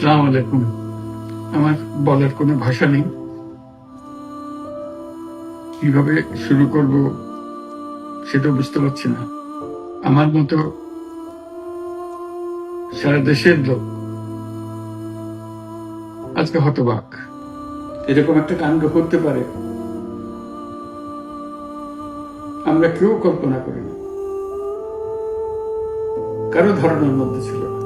সালাম আলাইকুম। আমার বলার কোনো ভাষা নেই। কীভাবে শুরু করব সেটা বুঝতে পারছি না। আমার মতো সারা দেশের লোক আজকে হতবাক। এরকম একটা কাণ্ড করতে পারে। আমরা কেউ কল্পনা করিনি। কারও ধারণার মধ্যে ছিল না।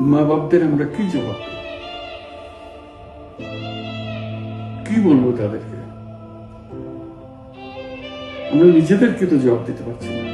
মা বাপদের আমরা কি জবাব কি বলব তাদেরকে? আমরা নিজেদেরকে তো জবাব দিতে পারছি না।